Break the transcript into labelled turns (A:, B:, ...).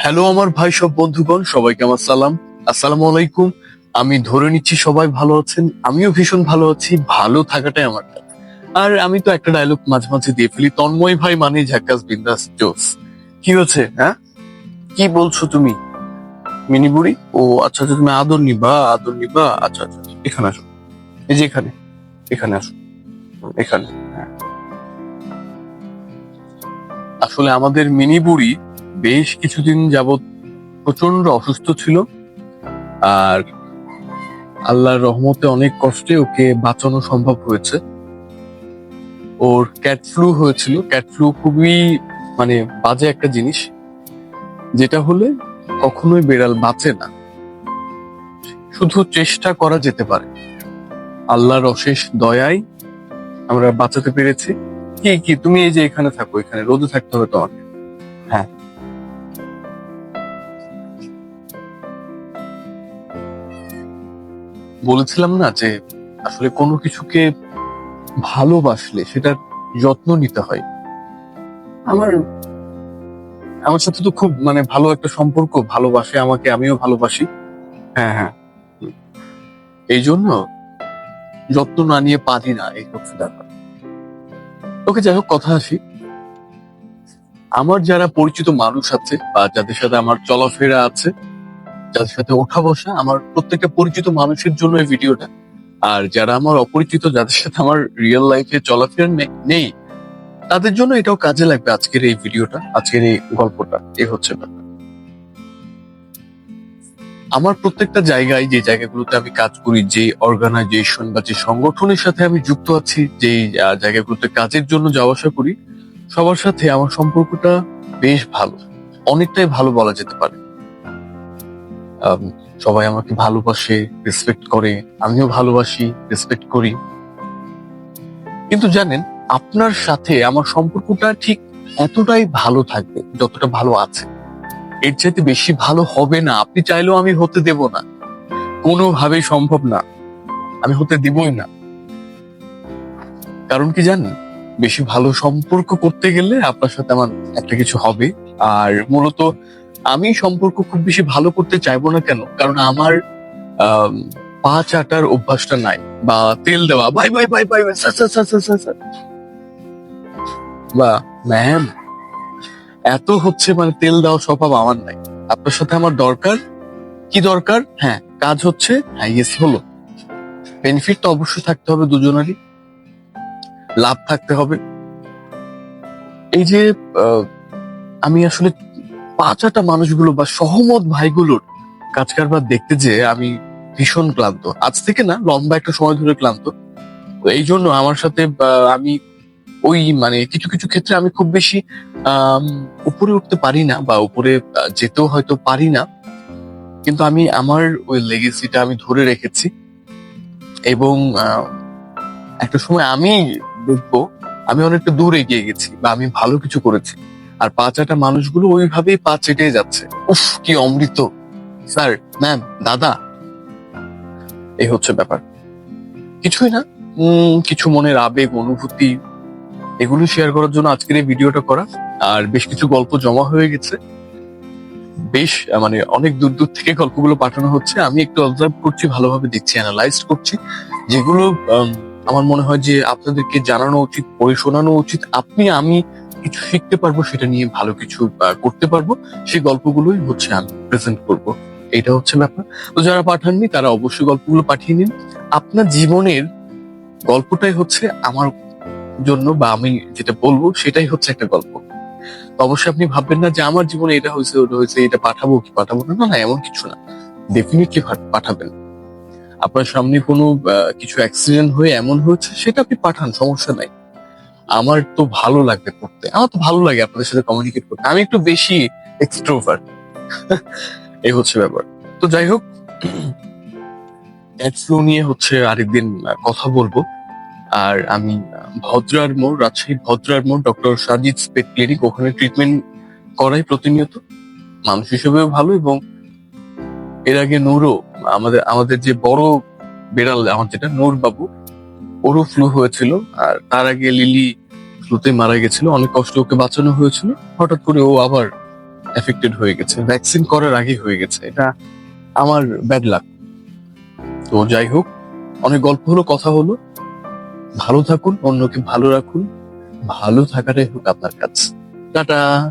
A: Hello আমার ভাই সব বন্ধুগণ সবাইকে আমার সালাম। আসসালামু আলাইকুম। আমি ধরে নিচ্ছি সবাই ভালো আছেন। আমিও ভীষণ ভালো আছি ভালো থাকাটাই আমার আর আমি তো একটা ডায়লগ মাঝে মাঝে দিয়ে ফেলি তন্ময় ভাই মানে ঝাক্কাস বিন্দাস জোস। কি হচ্ছে হ্যাঁ? কি বলছো তুমি? মিনি বুড়ি? ও আচ্ছা আচ্ছা তুমি আদর নিবা আদর নিবা। আচ্ছা আচ্ছা আচ্ছা, এখানে আসো। এই যে এখানে এখানে আসো। এখানে হ্যাঁ। আসলে আমাদের মিনি বুড়ি বেশ কিছুদিন যাবৎ প্রচণ্ড অসুস্থ ছিল। আর আল্লাহর রহমতে অনেক কষ্টে ওকে বাঁচানো সম্ভব হয়েছে। ওর ক্যাট ফ্লু হয়েছিল। ক্যাট ফ্লু খুবই মানে বাজে একটা জিনিস। যেটা হলে কখনোই বেড়াল বাঁচে না। শুধু চেষ্টা করা যেতে পারে। আল্লাহর অশেষ দয়ায় আমরা বাঁচাতে পেরেছি। কি কি? তুমি এই যে এখানে থাকো, এখানে রোদে থাকতে হবে তোমাকে হ্যাঁ। বলেছিলাম না যে আসলে কোনো কিছুকে ভালোবাসলে সেটার যত্ন নিতে হয়? আমার আমার সাথে তো খুব মানে ভালো একটা সম্পর্ক ভালোবাসে আমাকে আমিও ভালোবাসি। হ্যাঁ হ্যাঁ। এই জন্য যত্ন না নিয়ে পারি না এই হচ্ছে ব্যাপার। ওকে যাই হোক কথা আসি। আমার যারা পরিচিত মানুষ আছে বা যাদের সাথে আমার চলাফেরা আছে যাদের সাথে ওঠা বসা আমার প্রত্যেকটা পরিচিত মানুষের জন্য এই ভিডিওটা। আর যারা আমার অপরিচিত, যাদের সাথে আমার রিয়েল লাইফে চলাফেরা নেই, তাদের জন্য এটাও কাজে লাগবে আজকের এই ভিডিওটা, আজকের এই গল্পটা। এই হচ্ছে আমার প্রত্যেকটা জায়গায়, যে জায়গাগুলোতে আমি কাজ করি, যে অর্গানাইজেশন বা যে সংগঠনের সাথে আমি যুক্ত আছি যে জায়গাগুলোতে কাজের জন্য যাওয়া আসা করি, সবার সাথে আমার সম্পর্কটা বেশ ভালো। অনেকটাই ভালো বলা যেতে পারে। সবাই আমাকে ভালোবাসে রেসপেক্ট করে। আমিও ভালোবাসি রেসপেক্ট করি। কিন্তু জানেন, আপনার সাথে আমার সম্পর্কটা ঠিক এতটাই ভালো থাকবে, যতটা ভালো আছে। এর চাইতে বেশি ভালো হবে না। আপনি চাইলেও আমি হতে দেব না। কোনোভাবেই সম্ভব না। আমি হতে দিবই না। কারণ কি জানেন, বেশি ভালো সম্পর্ক করতে গেলে আপনার সাথে আমার একটা কিছু হবে। আর মূলত আমি সম্পর্ক খুব বেশি ভালো করতে চাইব না কেন? কারণ আমার আম, পা চাটার অভ্যাসটা নাই বা তেল দেওয়া। Bye bye bye bye. বা ম্যাম এত হচ্ছে মানে তেল দেওয়া স্বভাব আমার নাই। আপনার সাথে আমার দরকার? কি দরকার? হ্যাঁ কাজ হচ্ছে হ্যাঁ ইয়েস হলো। বেনিফিট তো অবশ্যই থাকতে হবে দুজনেরই। লাভ থাকতে হবে। এই যে আমি আসলে পাঁচাটা মানুষগুলো বা সহমত ভাইগুলোর কাজ কারবার দেখতে যে আমি ভীষণ ক্লান্ত। আজ থেকে না লম্বা একটা সময় ধরে ক্লান্ত। এই জন্য আমার সাথে আমি ওই মানে কিছু কিছু ক্ষেত্রে আমি খুব বেশি উপরে উঠতে পারি না বা উপরে যেতেও হয়তো পারি না। কিন্তু আমি আমার ওই লেগেসিটা আমি ধরে রেখেছি। এবং একটা সময় আমি দেখব আমি অনেকটা দূর এগিয়ে গেছি বা আমি ভালো কিছু করেছি। আর পাঁচাটা মানুষগুলো ওইভাবেই পা চেটে যাচ্ছে। উফ, কি অমৃত। স্যার, ম্যাম, দাদা। এই হচ্ছে ব্যাপার। কিছুই না কিছু মনের আবেগ, অনুভূতি, এগুলো শেয়ার করার জন্য আজকের এই ভিডিওটা করা। আর বেশ কিছু গল্প জমা হয়ে গেছে। বেশ মানে অনেক দূর দূর থেকে গল্পগুলো পাঠানো হচ্ছে। আমি একটু অবজার্ভ করছি, ভালোভাবে দেখছি অ্যানালাইজ করছি। যেগুলো আমার মনে হয় যে আপনাদেরকে জানানো উচিত, পড়ে শোনানো উচিত। আপনি, আমি কিছু শিখতে পারব, সেটা নিয়ে ভালো কিছু করতে পারব। সেই গল্পগুলোই হচ্ছে আমি প্রেজেন্ট করব। এটা হচ্ছে ব্যাপার। তো যারা পাঠাননি, তারা অবশ্যই গল্পগুলো পাঠিয়ে নিন। আপনার জীবনের গল্পটাই হচ্ছে আমার জন্য বা আমি যেটা বলব, সেটাই হচ্ছে একটা গল্প। অবশ্যই আপনি ভাববেন না যে আমার জীবনে এটা হয়েছে, ওটা হয়েছে, এটা পাঠাবো কি পাঠাবো না? না এমন কিছু না। ডেফিনেটলি পাঠাবেন। আপনার সামনে কোনো কিছু অ্যাক্সিডেন্ট হয়ে এমন হয়েছে, সেটা আপনি পাঠান, সমস্যা নাই। আমার তো ভালো লাগবে করতে আমার তো ভালো লাগে আপনাদের সাথে কমিউনিকেট করতে। আমি একটু বেশি এক্সট্রোভার এই হচ্ছে ব্যাপার। তো যাই হোক নিয়ে হচ্ছে আরেকদিন কথা বলব। আর আমি ভদ্রার মোড় রাজশাহী ভদ্রার মোড় ডক্টর সাজিদ স্পেট ক্লিনিক ওখানে ট্রিটমেন্ট করাই প্রতিনিয়ত। মানুষ হিসেবেও ভালো এবং এর আগে নূরও আমাদের আমাদের যে বড় বেড়াল, আমার যেটা নূর বাবু ওরও ফ্লু হয়েছিল, আর তার আগে লিলি ফ্লুতে মারা গেছিল, অনেক কষ্ট ওকে বাঁচানো হয়েছিল। হঠাৎ করে ও আবার এফেক্টেড হয়ে গেছে। ভ্যাকসিন করার আগে হয়ে গেছে। এটা আমার ব্যাড লাক তো যাই হোক, অনেক গল্প হলো, কথা হলো। ভালো থাকুন, অন্যকে ভালো রাখুন। ভালো থাকাটাই হোক আপনার কাছে টাটা!